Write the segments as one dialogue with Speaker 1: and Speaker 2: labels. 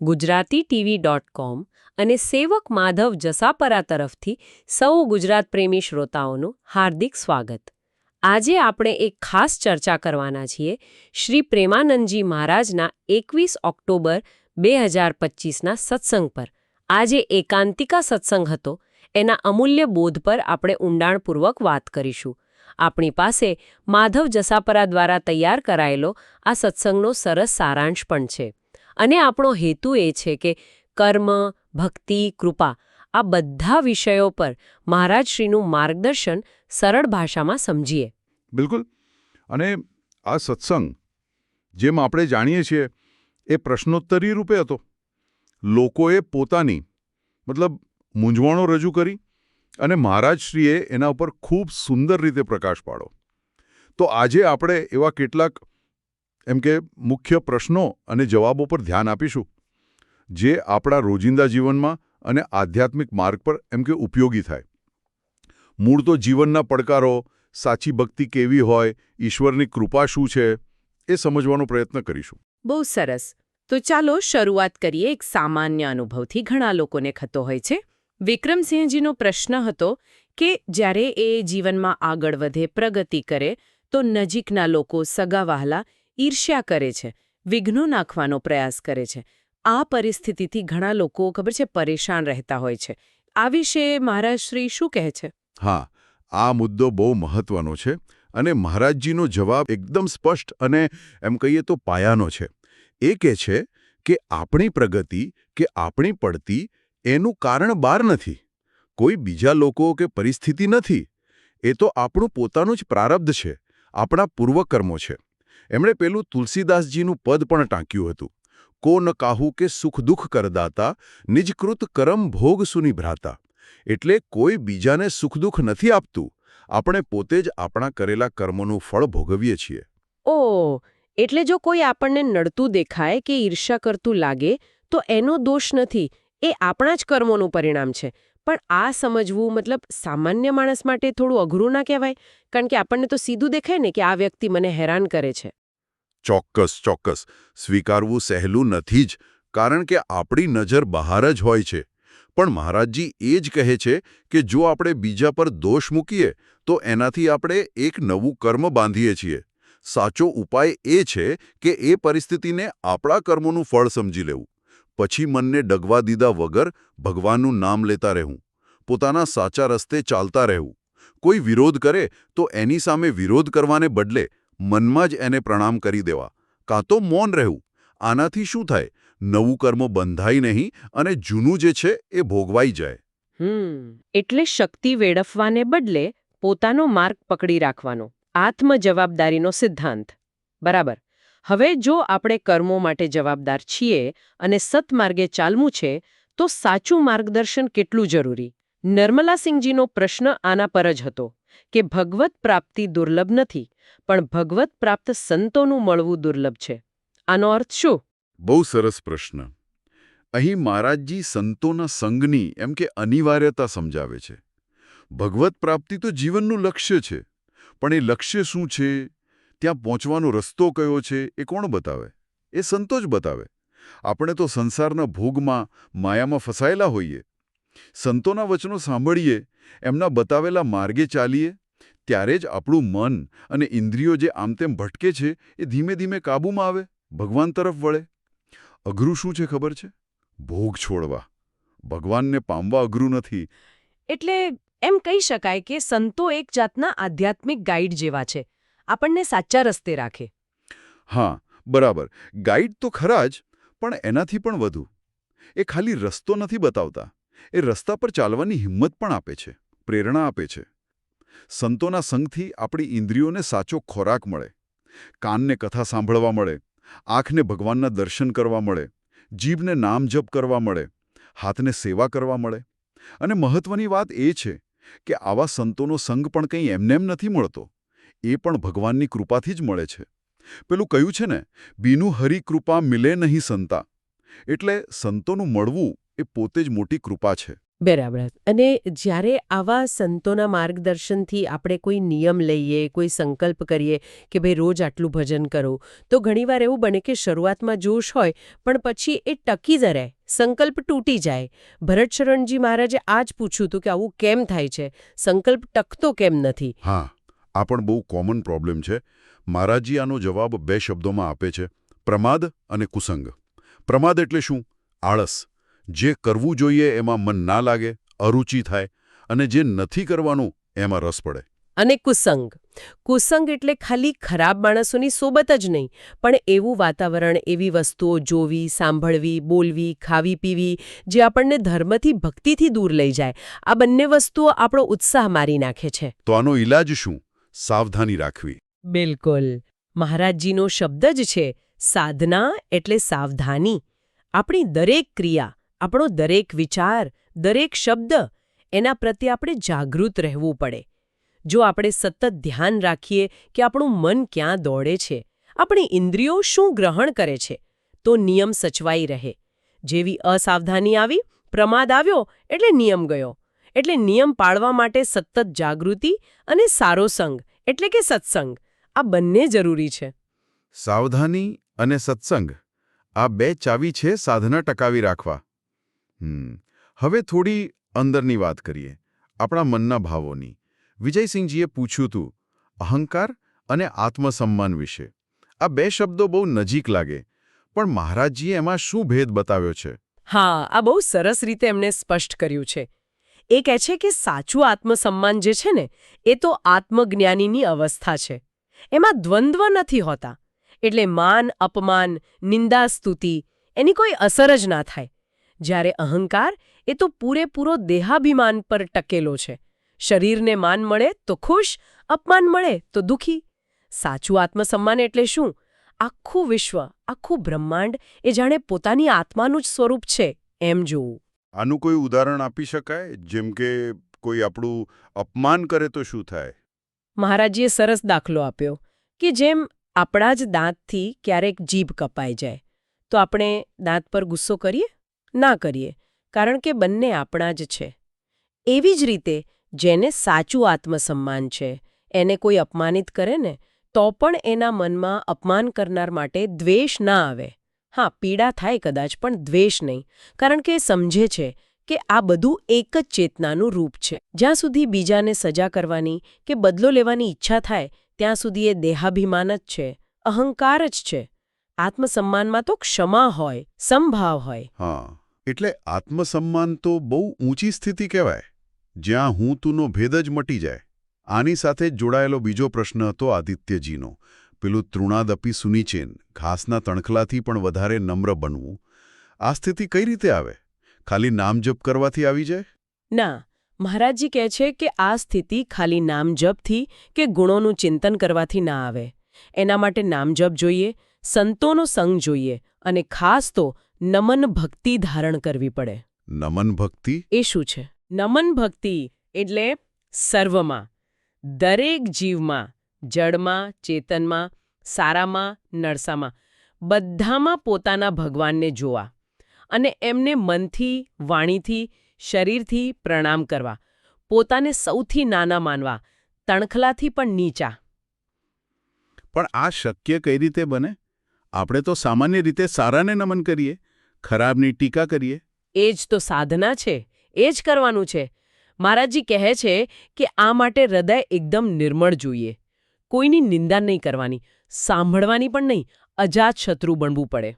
Speaker 1: Gujarati TV dot com અને સેવક માધવ જસાપરા તરફથી સૌ ગુજરાત પ્રેમી શ્રોતાઓનું હાર્દિક સ્વાગત. આજે આપણે એક ખાસ ચર્ચા કરવાના છીએ શ્રી પ્રેમાનંદજી મહારાજના એકવીસ ઓક્ટોબર બે હજાર પચીસના સત્સંગ પર. આજે એકાંતિકા સત્સંગ હતો, એના અમૂલ્ય બોધ પર આપણે ઊંડાણપૂર્વક વાત કરીશું. આપણી પાસે માધવ જસાપરા દ્વારા તૈયાર કરાયેલો આ સત્સંગનો સરસ સારાંશ પણ છે. અને આપણો હેતુ એ છે કે કર્મ, ભક્તિ, કૃપા આ બધા વિષયો પર મહારાજશ્રીનું માર્ગદર્શન સરળ ભાષામાં સમજીએ.
Speaker 2: બિલકુલ. અને આ સત્સંગ જેમ આપણે જાણીએ છીએ એ પ્રશ્નોત્તરી રૂપે હતો. લોકોએ પોતાની મતલબ મૂંઝવણો રજૂ કરી અને મહારાજશ્રીએ એના ઉપર ખૂબ સુંદર રીતે પ્રકાશ પાડો તો આજે આપણે એવા કેટલાક એમ કે, મુખ્ય પ્રશ્નો અને જવાબો પર ધ્યાન આપીશું. જે આપણા રોજિંદા જીવનમાં અને આધ્યાત્મિક માર્ગ પર એમ કે ઉપયોગી થાય. મૂળ તો જીવનના પડકારો, સાચી ભક્તિ કેવી હોય, ઈશ્વરની કૃપા શું છે, એ સમજવાનો પ્રયત્ન કરીશું.
Speaker 3: બહુ સરસ. તો ચાલો શરૂઆત કરીએ એક સામાન્ય અનુભવથી. ઘણા લોકોને ખતો હોય છે. વિક્રમસિંહજીનો પ્રશ્ન હતો કે, જ્યારે એ જીવનમાં આગળ વધે, પ્રગતિ કરે, તો નજીકના લોકો સગાવહાલા ઈર્ષ્યા કરે છે, વિઘ્નો નાખવાનો પ્રયાસ કરે છે. આ પરિસ્થિતિથી ઘણા લોકો, ખબર છે, પરેશાન રહેતા હોય છે. આ વિશે મહારાજ શ્રી શું કહે છે?
Speaker 2: હા, આ મુદ્દો બહુ મહત્વનો છે અને મહારાજજીનો જવાબ એકદમ સ્પષ્ટ અને એમ કહીએ તો પાયાનો છે. એ કહે છે કે આપણી પ્રગતિ કે આપણી પડતી એનું કારણ બહાર નથી. કોઈ બીજા લોકો કે પરિસ્થિતિ નથી. એ તો આપણું પોતાનું જ પ્રારબ્ધ છે, આપણા પૂર્વકર્મો છે. એમણે પેલું તુલસીદાસજીનું પદ પણ ટાંક્યું હતું. કો ન કાહુ કે સુખ દુઃખ કરદાતા, નિજકૃત કરમ ભોગ સુનિભ્રાતા એટલે કોઈ બીજાને સુખ દુઃખ નથી આપતું, આપણે પોતે જ આપણા કરેલા કર્મોનું ફળ ભોગવીએ છીએ.
Speaker 3: ઓ, એટલે જો કોઈ આપણને નડતું દેખાય કે ઈર્ષ્યા કરતું લાગે, તો એનો દોષ નથી, એ આપણા જ કર્મોનું પરિણામ છે. પણ આ સમજવું મતલબ સામાન્ય માણસ માટે થોડું અઘરું ના કહેવાય? કારણ કે આપણને તો સીધું દેખાય ને કે આ વ્યક્તિ મને હેરાન કરે છે.
Speaker 2: ચોક્કસ ચોક્કસ. સ્વીકારવું સહેલું નથી જ, કારણ કે આપણી નજર બહાર જ હોય છે. પણ મહારાજજી એ જ કહે છે કે જો આપણે બીજા પર દોષ મૂકીએ, તો એનાથી આપણે એક નવું કર્મ બાંધીએ છીએ. સાચો ઉપાય એ છે કે એ પરિસ્થિતિને આપણા કર્મોનું ફળ સમજી લેવું. પછી મનને ડગવા દીધા વગર ભગવાનનું નામ લેતા રહેવું, પોતાના સાચા રસ્તે ચાલતા રહેવું. કોઈ વિરોધ કરે તો એની સામે વિરોધ કરવાને બદલે મનમાં જ એને પ્રણામ કરી દેવા. કાં તો મૌન રહેવું. આનાથી શું થાય? નવું કર્મ બંધાય નહીં અને જૂનું જે છે એ ભોગવાઈ જાય.
Speaker 3: હમ, એટલે શક્તિ વેડફવાને બદલે પોતાનો માર્ગ પકડી રાખવાનો. આત્મ જવાબદારીનો સિદ્ધાંત. બરાબર. હવે જો આપણે કર્મો માટે જવાબદાર છીએ અને સત્માર્ગે ચાલવું છે, તો સાચું માર્ગદર્શન કેટલું જરૂરી? નર્મલાસિંહજીનો પ્રશ્ન આના પર જ હતો કે ભગવત પ્રાપ્તિ દુર્લભ નથી, પણ ભગવત પ્રાપ્ત સંતોનું મળવું દુર્લભ છે. આનો અર્થ શું?
Speaker 2: બહુ સરસ પ્રશ્ન. અહીં મહારાજજી સંતોના સંગની એમ કે અનિવાર્યતા સમજાવે છે. ભગવત પ્રાપ્તિ તો જીવનનું લક્ષ્ય છે, પણ એ લક્ષ્ય શું છે? ત્યાં પહોંચવાનો રસ્તો કયો છે એ કોણ બતાવે? એ સંતો જ બતાવે. આપણે તો સંસારના ભોગમાં માયામાં ફસાયેલા હોઈએ. સંતોના વચનો સાંભળીએ, એમના બતાવેલા માર્ગે ચાલીએ, ત્યારે જ આપણું મન અને ઇન્દ્રિયો જે આમતેમ ભટકે છે એ ધીમે ધીમે કાબૂમાં આવે, ભગવાન તરફ વળે. અઘરું શું છે ખબર છે? ભોગ છોડવા. ભગવાનને પામવા અઘરું નથી.
Speaker 3: એટલે એમ કહી શકાય કે સંતો એક જાતના આધ્યાત્મિક ગાઈડ જેવા છે. આપણને સાચા રસ્તે રાખે.
Speaker 2: હા, બરાબર. ગાઈડ તો ખરા જ, પણ એનાથી પણ વધુ. એ ખાલી રસ્તો નથી બતાવતા. એ રસ્તા પર ચાલવાની હિંમત પણ આપે છે, પ્રેરણા આપે છે. સંતોના સંગથી આપણી ઇન્દ્રિયોને સાચો ખોરાક મળે. કાનને કથા સાંભળવા મળે. આંખને ભગવાનના દર્શન કરવા મળે. જીભને નામ જપ કરવા મળે. હાથને સેવા કરવા મળે. અને મહત્વની વાત એ છે કે આવા સંતોનો સંગ પણ કંઈ એમનેમ નથી મળતો. એ પણ ભગવાનની કૃપાથી જ મળે છે. પેલું કહ્યું છે ને? બીનું હરી કૃપા મિલે નહીં સંતા. એટલે સંતોનું મળવું એ પોતે જ મોટી કૃપા છે.
Speaker 3: બરાબર. અને જ્યારે આવા સંતોના માર્ગદર્શનથી આપણે કોઈ નિયમ લઈએ કોઈ સંકલ્પ કરીએ કે ભાઈ રોજ આટલું ભજન કરો તો ઘણીવાર એવું બને કે શરૂઆતમાં જોશ હોય પણ પછી એ ટકી જ રહે સંકલ્પ તૂટી જાય. ભરતશરણજી મહારાજે આ જ પૂછ્યું હતું કે આવું કેમ થાય છે? સંકલ્પ ટકતો કેમ નથી?
Speaker 2: હા. આ પણ બહુ કોમન પ્રોબ્લેમ છે. મહારાજજી આનો જવાબ બે શબ્દોમાં આપે છે. પ્રમાદ અને કુસંગ. પ્રમાદ એટલે શું? આળસ. જે કરવું જોઈએ એમાં મન ના લાગે અરુચિ થાય અને જે નથી કરવાનું એમાં રસ પડે.
Speaker 3: અને કુસંગ. કુસંગ એટલે ખાલી ખરાબ માણસોની સોબત જ નહીં પણ એવું વાતાવરણ એવી વસ્તુઓ જોવી સાંભળવી બોલવી ખાવી પીવી જે આપણને ધર્મથી ભક્તિથી દૂર લઈ જાય. આ બંને વસ્તુઓ આપણો ઉત્સાહ મારી નાખે છે.
Speaker 2: તો આનો ઈલાજ શું? સાવધાની રાખવી.
Speaker 3: બિલકુલ. મહારાજજીનો શબ્દ જ છે, સાધના એટલે સાવધાની. આપણી દરેક ક્રિયા, આપણો દરેક વિચાર, દરેક શબ્દ, એના પ્રત્યે આપણે જાગૃત રહેવું પડે. જો આપણે સતત ધ્યાન રાખીએ કે આપણું મન ક્યાં દોડે છે, આપણી ઇન્દ્રિયો શું ગ્રહણ કરે છે, તો નિયમ સચવાઈ રહે. જેવી અસાવધાની આવી, પ્રમાદ આવ્યો, એટલે નિયમ ગયો. એટલે નિયમ પાળવા માટે સતત જાગૃતિ અને સારો સંગ. એટલે કે સત્સંગ. આ બંને જરૂરી છે.
Speaker 2: સાવધાની અને સત્સંગ. આ બે ચાવી છે સાધના ટકાવી રાખવા. હવે થોડી અંદરની વાત કરીએ. આપણા મનના ભાવોની. વિજયસિંહજીએ પૂછ્યું હતું અહંકાર અને આત્મસન્માન વિશે? આ બે શબ્દો બહુ નજીક લાગે પણ મહારાજજીએ એમાં શું ભેદ બતાવ્યો છે?
Speaker 3: હા આ બહુ સરસ રીતે એમણે સ્પષ્ટ કર્યું છે. એ કહે છે કે સાચું આત્મસન્માન જે છે ને, એ તો આત્મજ્ઞાનીની અવસ્થા છે. એમાં દ્વંદ્વ નથી હોતા. એટલે માન, અપમાન નિંદા સ્તુતિ એની કોઈ અસર જ ના થાય. જ્યારે અહંકાર એ તો પૂરેપૂરો દેહાભિમાન પર ટકેલો છે. શરીરને માન મળે તો ખુશ, અપમાન મળે તો દુખી. સાચું આત્મસન્માન એટલે શું? આખું વિશ્વ, આખું બ્રહ્માંડ એ જાણે પોતાની આત્માનું જ સ્વરૂપ છે, એમ જોવું.
Speaker 2: આનું કોઈ ઉદાહરણ આપી શકાય? જેમ કે કોઈ આપણું અપમાન કરે તો શું થાય?
Speaker 3: મહારાજીએ સરસ દાખલો આપ્યો કે જેમ આપણા જ દાંતથી ક્યારેક જીભ કપાઈ જાય. તો આપણે દાંત પર ગુસ્સો કરીએ? ના કરીએ, કારણ કે બંને આપણા જ છે. એવી જ રીતે જેને સાચું આત્મસન્માન છે, એને કોઈ અપમાનિત કરે ને, તો પણ એના મનમાં અપમાન કરનાર માટે દ્વેષ ના આવે. હા, પીડા થાય કદાચ, પણ દ્વેષ નહીં. કારણ કે સમજે છે કે આ બધું એક જ ચેતનાનું રૂપ છે. જ્યાં સુધી બીજાને સજા કરવાની કે બદલો લેવાની ઈચ્છા થાય, ત્યાં સુધી એ દેહાભિમાન જ છે, અહંકાર જ છે. આત્મસન્માનમાં તો ક્ષમા હોય સંભાવ હોય.
Speaker 2: હા, એટલે આત્મસન્માન તો બહુ ઊંચી સ્થિતિ કહેવાય. જ્યાં હું તુંનો ભેદ જ મટી જાય. આની સાથે જોડાયેલો બીજો પ્રશ્ન હતો આદિત્યજીનો. પેલું તૃણાદપી સુનિચેન ઘાસના તણખલાથી પણ વધારે નમ્ર બનવું. આ સ્થિતિ કઈ રીતે આવે? ખાલી નામ જપ કરવાથી આવી જાય?
Speaker 3: ના મહારાજજી કહે છે કે આ સ્થિતિ ખાલી નામજપથી કે ગુણોનું ચિંતન કરવાથી ના આવે. એના માટે નામજપ જોઈએ સંતોનો સંગ જોઈએ અને ખાસ તો નમન ભક્તિ ધારણ કરવી પડે.
Speaker 2: નમન ભક્તિ?
Speaker 3: એ શું છે? નમન ભક્તિ એટલે સર્વમાં દરેક જીવમાં જળમાં ચેતનમાં સારામાં નરસામાં બધામાં પોતાના ભગવાનને જોવા અને એમને મનથી વાણીથી શરીરથી પ્રણામ કરવા પોતાને સૌથી નાના માનવા તણખલાથી પણ નીચા.
Speaker 2: પણ આ શક્ય કઈ રીતે બને? આપણે તો સામાન્ય રીતે સારાને નમન કરીએ ખરાબની ટીકા કરીએ.
Speaker 3: એ જ તો સાધના છે એ જ કરવાનું છે. મહારાજજી કહે છે કે આ માટે હૃદય એકદમ નિર્મળ જોઈએ. કોઈની નિંદા નહીં કરવાની સાંભળવાની પણ નહીં અજાત શત્રુ બનવું પડે.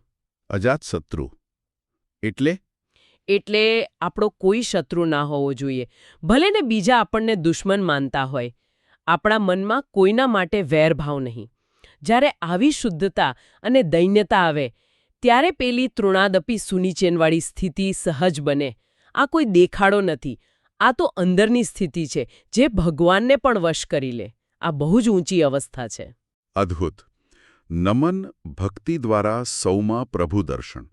Speaker 2: અજાત શત્રુ. એટલે?
Speaker 3: એટલે આપણો કોઈ શત્રુ ના હોવો જોઈએ. ભલે ને બીજા આપણને દુશ્મન માનતા હોય આપણા મનમાં કોઈના માટે વેરભાવ નહીં. જ્યારે આવી શુદ્ધતા અને દૈન્યતા આવે ત્યારે પેલી તૃણાદપી સુનિચેનવાળી સ્થિતિ સહજ બને. આ કોઈ દેખાડો નથી. આ તો અંદરની સ્થિતિ છે જે ભગવાનને પણ વશ કરી લે. આ બહુ જ ઊંચી અવસ્થા છે.
Speaker 2: અદ્ભુત. નમન ભક્તિ દ્વારા સૌમાં પ્રભુ દર્શન.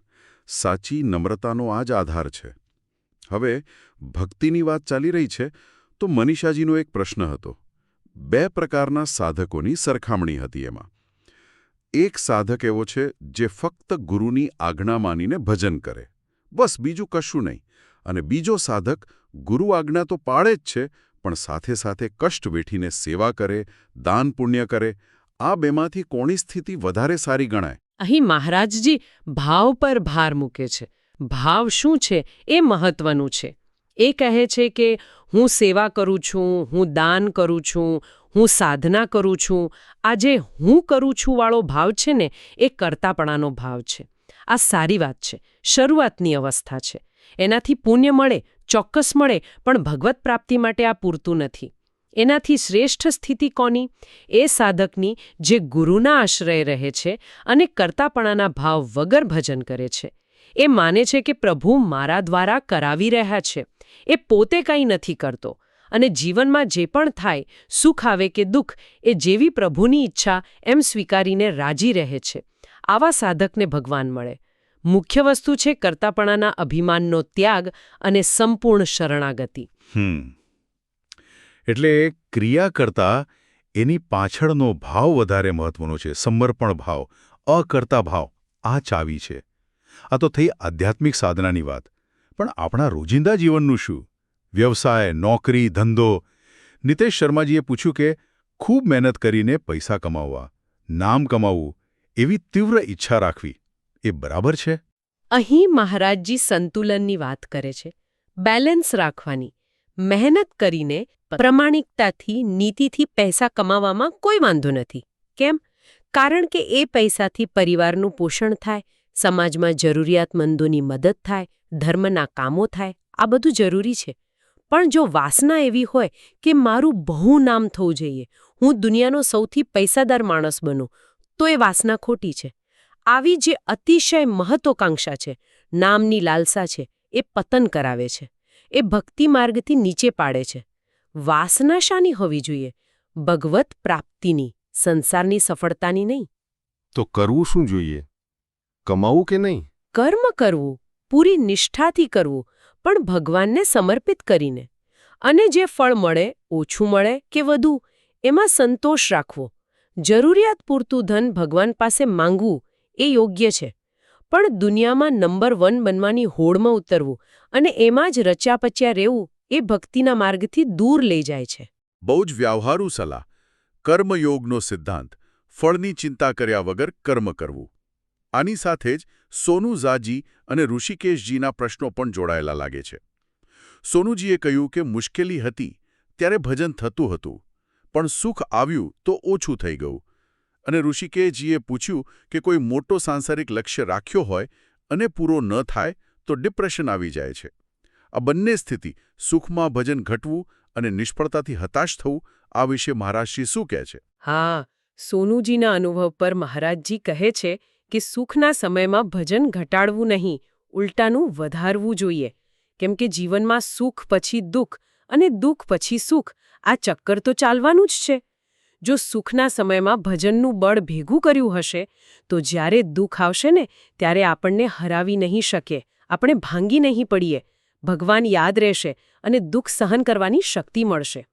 Speaker 2: સાચી નમ્રતાનો આ જ આધાર છે. હવે, ભક્તિની વાત ચાલી રહી છે, તો મનીષાજીનો એક પ્રશ્ન હતો. બે પ્રકારના સાધકોની સરખામણી હતી એમાં. એક સાધક એવો છે, જે ફક્ત ગુરુની આજ્ઞા માનીને ભજન કરે. બસ બીજું કશું નહીં. અને બીજો સાધક ગુરુ આજ્ઞા તો પાળે જ છે પણ સાથે સાથે કષ્ટ વેઠીને સેવા કરે, દાન પુણ્ય કરે, આ બેમાંથી કોની સ્થિતિ વધારે સારી ગણાય?
Speaker 3: અહીં મહારાજજી ભાવ પર ભાર મૂકે છે. ભાવ શું છે એ મહત્વનું છે. એ કહે છે કે હું સેવા કરું છું, હું દાન કરું છું, હું સાધના કરું છું. આ જે હું કરું છું વાળો ભાવ છે ને, એ કરતાપણાનો ભાવ છે. આ સારી વાત છે. શરૂઆતની અવસ્થા છે. એનાથી પુણ્ય મળે ચોક્કસ મળે, પણ ભગવત પ્રાપ્તિ માટે આ પૂરતું નથી. એનાથી શ્રેષ્ઠ સ્થિતિ કોની? એ સાધકની, જે ગુરુના આશ્રય રહે છે અને કરતાપણાના ભાવ વગર ભજન કરે છે. એ માને છે કે પ્રભુ મારા દ્વારા કરાવી રહ્યા છે. એ પોતે કંઈ નથી કરતો. અને જીવનમાં જે પણ થાય, સુખ આવે કે દુઃખ, એ જેવી પ્રભુની ઈચ્છા એમ સ્વીકારીને રાજી રહે છે. આવા સાધકને ભગવાન મળે. મુખ્ય વસ્તુ છે કરતાપણાના અભિમાનનો ત્યાગ અને સંપૂર્ણ શરણાગતિ.
Speaker 2: એટલે ક્રિયા કરતા એની પાછળનો ભાવ વધારે મહત્વનો છે. સમર્પણ ભાવ, અકર્તા ભાવ, આ ચાવી છે. આ તો થઈ આધ્યાત્મિક સાધનાની વાત. પણ આપણા રોજિંદા જીવનનું શું? વ્યવસાય, નોકરી, ધંધો? નિતેશ શર્માજીએ પૂછ્યું કે ખૂબ મહેનત કરીને પૈસા કમાવવા, નામ કમાવવું, એવી તીવ્ર ઈચ્છા રાખવી. એ બરાબર છે?
Speaker 3: અહીં મહારાજજી સંતુલનની વાત કરે છે, બેલેન્સ રાખવાની, મહેનત કરીને પ્રમાણિકતાથી, નીતિથી પૈસા કમાવામાં કોઈ વાંધો નથી. કેમ? કારણ કે એ પૈસાથી પરિવારનું પોષણ થાય, સમાજમાં જરૂરિયાતમંદોની મદદ થાય, ધર્મના કામો થાય, આ બધું જરૂરી છે. પણ જો વાસના એવી હોય કે મારું બહુ નામ થવું જોઈએ, હું દુનિયાનો સૌથી પૈસાદાર માણસ બનું, તો એ વાસના ખોટી છે. આવી જે અતિશય મહત્વકાંક્ષા છે નામની લાલસા છે એ પતન કરાવે છે. એ ભક્તિ માર્ગથી નીચે પાડે છે. વાસના શાની હોવી જોઈએ? ભગવત પ્રાપ્તિની સંસારની સફળતાની નહીં?
Speaker 4: તો કરવું શું જોઈએ? કમાવું કે નહીં?
Speaker 3: કર્મ કરવું પૂરી નિષ્ઠાથી કરવું પણ ભગવાનને સમર્પિત કરીને. અને જે ફળ મળે ઓછું મળે કે વધુ એમાં સંતોષ રાખવો. જરૂરિયાત પૂરતું ધન ભગવાન પાસે માંગવું એ યોગ્ય છે. પણ દુનિયામાં નંબર વન બનવાની હોડમાં ઉતરવું અને એમાં જ રચ્યાપચ્યા રહેવું એ ભક્તિના માર્ગથી દૂર લઈ જાય છે.
Speaker 2: બહુ જ વ્યવહારુ સલાહ. કર્મયોગનો સિદ્ધાંત. ફળની ચિંતા કર્યા વગર કર્મ કરવું. આની સાથે જ સોનુ ઝાજી અને ઋષિકેશજીના પ્રશ્નો પણ જોડાયેલા લાગે છે. સોનુજીએ કહ્યું કે મુશ્કેલી હતી, ત્યારે ભજન થતું હતું. પણ સુખ આવ્યું તો ઓછું થઈ ગયું. અને ઋષિકેજીએ પૂછ્યું કે કોઈ મોટો સાંસારિક લક્ષ્ય રાખ્યો હોય અને પૂરો ન થાય તો ડિપ્રેશન આવી જાય છે. આ બંને સ્થિતિ સુખમાં ભજન ઘટવું અને નિષ્ફળતાથી હતાશ થવું આ વિશે મહારાજજી શું કહે છે?
Speaker 3: હા, સોનુજીના અનુભવ પર મહારાજજી કહે છે કે સુખના સમયમાં ભજન ઘટાડવું નહીં, ઉલટાનું વધારવું જોઈએ. કેમ કે જીવનમાં સુખ પછી દુઃખ અને દુઃખ પછી સુખ, આ ચક્કર તો ચાલવાનું જ છે. જો સુખના સમયમાં ભજનનું બળ ભેગું કર્યું હશે, તો જ્યારે દુઃખ આવશે ને, ત્યારે આપણને હરાવી નહીં શકે આપણે ભાંગી નહીં પડીએ. ભગવાન યાદ રહેશે અને દુઃખ સહન કરવાની શક્તિ મળશે.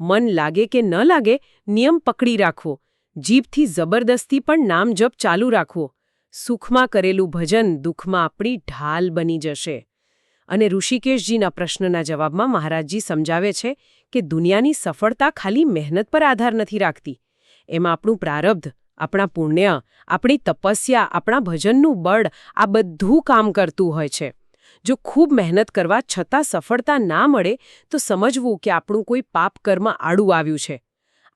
Speaker 3: મન લાગે કે ન લાગે, નિયમ પકડી રાખવો. જીભથી જબરદસ્તી પણ નામ જપ ચાલુ રાખવો. સુખમાં કરેલું ભજન દુઃખમાં આપણી ઢાલ બની જશે. અને ઋષિકેશજીના પ્રશ્નના જવાબમાં મહારાજજી સમજાવે છે કે દુનિયાની સફળતા ખાલી મહેનત પર આધાર નથી રાખતી. એમાં આપણું પ્રારબ્ધ, આપણા પુણ્ય, આપણી તપસ્યા, આપણા ભજનનું બળ, આ બધું કામ કરતું હોય છે. જો ખૂબ મહેનત કરવા છતાં સફળતા ના મળે, તો સમજવું કે આપણું કોઈ પાપ કર્મ આડું આવ્યું છે.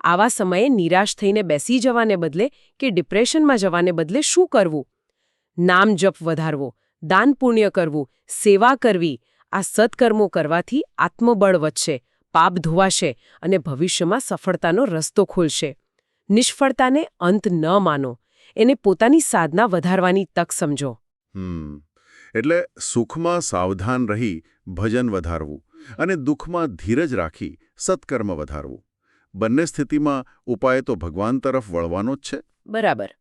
Speaker 3: આવા સમયે નિરાશ થઈને બેસી જવાને બદલે કે ડિપ્રેશનમાં જવાને બદલે શું કરવું? નામ જપ વધારવો, દાન પુણ્ય કરવું, સેવા કરવી, આ સત્કર્મો કરવાથી આત્મબળ વધશે. પાપ ધોવાશે અને ભવિષ્યમાં સફળતાનો રસ્તો ખોલશે. નિષ્ફળતાને અંત ન માનો. એને પોતાની સાધના વધારવાની તક સમજો.
Speaker 2: હમ. એટલે સુખમાં સાવધાન રહી ભજન વધારવું અને દુઃખમાં ધીરજ રાખી સત્કર્મ વધારવું. બંને સ્થિતિમાં ઉપાય તો ભગવાન તરફ વળવાનો જ છે.
Speaker 3: બરાબર.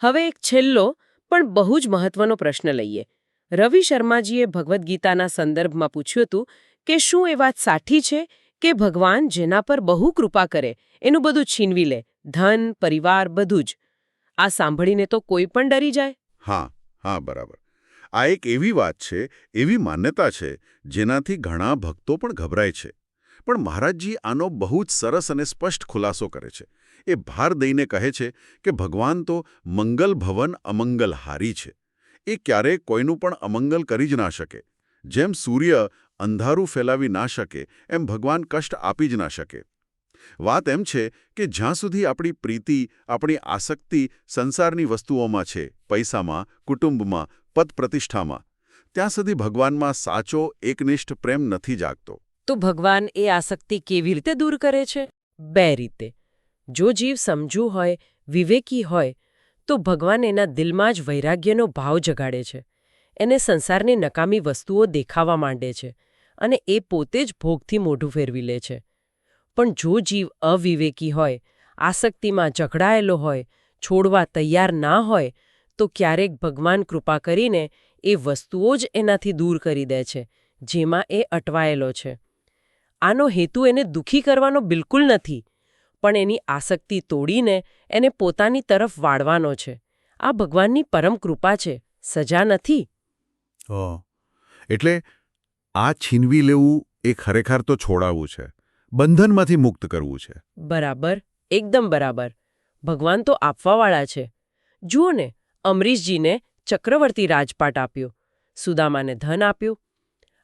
Speaker 3: હવે એક છેલ્લો પણ બહુ જ મહત્વનો પ્રશ્ન લઈએ. રવિ શર્માજીએ ભગવદ્ ગીતાના સંદર્ભમાં પૂછ્યું હતું કે શું એ વાત સાઠી છે કે ભગવાન જેના પર બહુ કૃપા કરે, એનું બધું છીનવી લે, ધન, પરિવાર, બધું જ. આ સાંભળીને તો કોઈ પણ ડરી જાય.
Speaker 2: હા હા, બરાબર. આ એક એવી વાત છે, એવી માન્યતા છે, જેનાથી ઘણા ભક્તો પણ ગભરાય છે. પણ મહારાજજી આનો બહુ જ સરસ અને સ્પષ્ટ ખુલાસો કરે છે. એ ભાર દઈને કહે છે કે ભગવાન તો મંગલ ભવન અમંગલહારી છે. એ ક્યારેય કોઈનું પણ અમંગલ કરી જ ના શકે. જેમ સૂર્ય અંધારું ફેલાવી ના શકે, એમ ભગવાન કષ્ટ આપી જ ના શકે. વાત એમ છે કે જ્યાં સુધી આપણી પ્રીતિ, આપણી આસક્તિ સંસારની વસ્તુઓમાં છે, પૈસામાં, કુટુંબમાં પદ પ્રતિષ્ઠામાં ત્યાં સુધી ભગવાનમાં સાચો, એકનિષ્ઠ પ્રેમ નથી જાગતો.
Speaker 3: તો ભગવાન એ આસક્તિ કેવી રીતે દૂર કરે છે? બે રીતે. જો જીવ સમજુ હોય, વિવેકી હોય, તો ભગવાન એના દિલમાં જ વૈરાગ્યનો ભાવ જગાડે છે. એને સંસારની નકામી વસ્તુઓ દેખાવા માંડે છે અને એ પોતે જ ભોગથી મોઢું ફેરવી લે છે. પણ જો જીવ અવિવેકી હોય, આસક્તિમાં જકડાયેલો હોય, છોડવા તૈયાર ના હોય, તો ક્યારેક ભગવાન કૃપા કરીને એ વસ્તુઓ જ એનાથી દૂર કરી દે છે, જેમાં એ અટવાયેલો છે. આનો હેતુ એને દુખી કરવાનો બિલકુલ નથી, પણ એની આસક્તિ તોડીને એને પોતાની તરફ વાળવાનો છે. આ ભગવાનની પરમ કૃપા છે, સજા નથી.
Speaker 2: એટલે આ છીનવી લેવું એ ખરેખર તો છોડાવવું છે. બંધનમાંથી મુક્ત કરવું છે.
Speaker 3: બરાબર. એકદમ બરાબર. ભગવાન તો આપવાવાળા છે. જુઓ ને, અમરીશજીને ચક્રવર્તી રાજપાટ આપ્યો. સુદામાને ધન આપ્યું.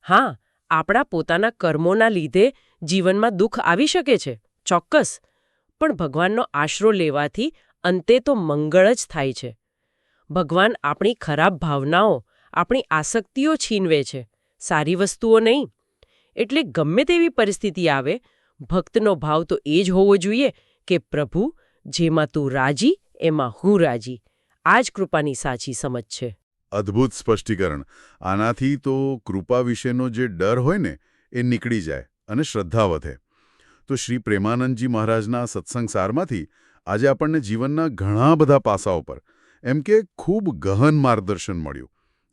Speaker 3: હા, આપણા પોતાના કર્મોના લીધે જીવનમાં દુઃખ આવી શકે છે, ચોક્કસ. પણ ભગવાનનો આશરો લેવાથી અંતે તો મંગળ જ થાય છે. ભગવાન આપણી ખરાબ ભાવનાઓ આપણી આસક્તિઓ છીનવે છે. સારી વસ્તુઓ નહીં. એટલે ગમે તેવી પરિસ્થિતિ આવે, ભક્તનો ભાવ તો એ જ હોવો જોઈએ કે પ્રભુ, જેમાં તું રાજી, એમાં હું રાજી. આ જ કૃપાની સાચી સમજ છે.
Speaker 2: અદ્ભુત સ્પષ્ટીકરણ. આનાથી તો કૃપા વિશેનો જે ડર હોય ને, એ નીકળી જાય અને શ્રદ્ધા વધે. તો શ્રી પ્રેમાનંદજી મહારાજના સત્સંગ સારમાંથી આજે આપણને જીવનના ઘણા બધા પાસાઓ પર, એમ કે ખૂબ ગહન માર્ગદર્શન મળ્યું.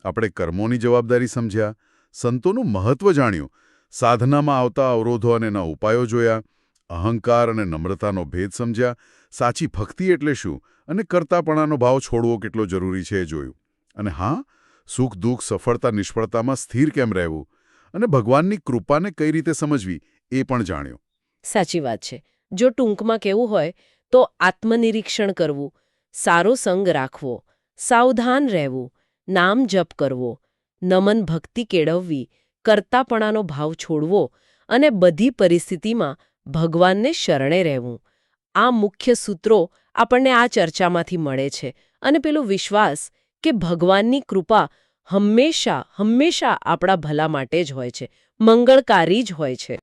Speaker 2: આપણે કર્મોની જવાબદારી સમજ્યા, સંતોનું મહત્વ જાણ્યું, સાધનામાં આવતા અવરોધો અને એના ઉપાયો જોયા, અહંકાર અને નમ્રતાનો ભેદ સમજ્યા, સાચી ભક્તિ એટલે શું અને કરતાપણાનો ભાવ છોડવો કેટલો જરૂરી છે એ જોયું. અને હા, સુખ, દુઃખ, સફળતા, નિષ્ફળતામાં સ્થિર કેમ રહેવું અને ભગવાનની કૃપાને કઈ રીતે સમજવી એ પણ જાણ્યું.
Speaker 3: સાચી વાત છે. જો ટૂંકમાં કેવું હોય, તો આત્મનિરીક્ષણ કરવું, સારો સંગ રાખવો, સાવધાન રહેવું નામ જપ કરવો, નમન ભક્તિ કેળવવી, કરતાપણાનો ભાવ છોડવો અને બધી પરિસ્થિતિમાં ભગવાનને શરણે રહેવું. આ મુખ્ય સૂત્રો આપણને આ ચર્ચામાંથી મળે છે અને પેલો વિશ્વાસ કે ભગવાનની કૃપા હંમેશા હંમેશા આપણા ભલા માટે જ હોય છે, મંગળકારી જ હોય છે.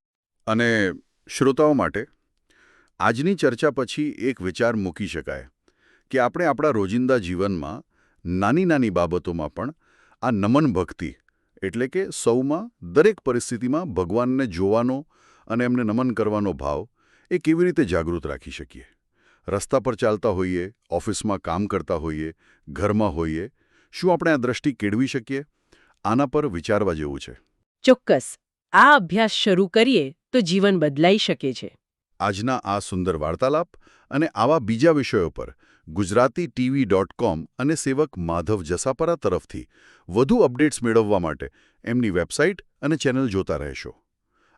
Speaker 2: અને શ્રોતાઓ માટે, આજની ચર્ચા પછી એક વિચાર મૂકી શકાય કે આપણે આપણા રોજિંદા જીવનમાં નાની નાની બાબતોમાં પણ આ નમન ભક્તિ એટલે કે સૌમાં દરેક પરિસ્થિતિમાં ભગવાનને જોવાનો અને એમને નમન કરવાનો ભાવ એ કેવી રીતે જાગૃત રાખી શકીએ? રસ્તા પર ચાલતા હોઈએ ઓફિસમાં કામ કરતા હોઈએ ઘરમાં હોઈએ શું આપણે આ દ્રષ્ટિ કેળવી શકીએ? આના પર વિચારવા જેવું છે.
Speaker 3: ચોક્કસ. આ અભ્યાસ શરૂ કરીએ તો જીવન બદલાઈ શકે છે.
Speaker 2: આજના આ સુંદર વાર્તાલાપ અને આવા બીજા વિષયો પર ગુજરાતી ટીવી ડોટ કોમ અને સેવક માધવ જસાપરા તરફથી વધુ અપડેટ્સ મેળવવા માટે એમની વેબસાઇટ અને ચેનલ જોતા રહેશો.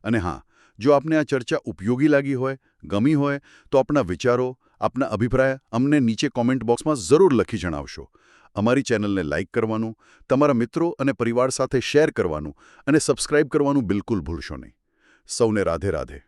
Speaker 2: અને હા, જો આપને આ ચર્ચા ઉપયોગી લાગી હોય, ગમી હોય, તો આપના વિચારો, આપના અભિપ્રાય અમને નીચે કોમેન્ટ બોક્સમાં જરૂર લખી જણાવશો. અમારી ચેનલને લાઇક કરવાનું, તમારા મિત્રો અને પરિવાર સાથે શેર કરવાનું અને સબસ્ક્રાઇબ કરવાનું બિલકુલ ભૂલશો નહીં. સૌને રાધે રાધે.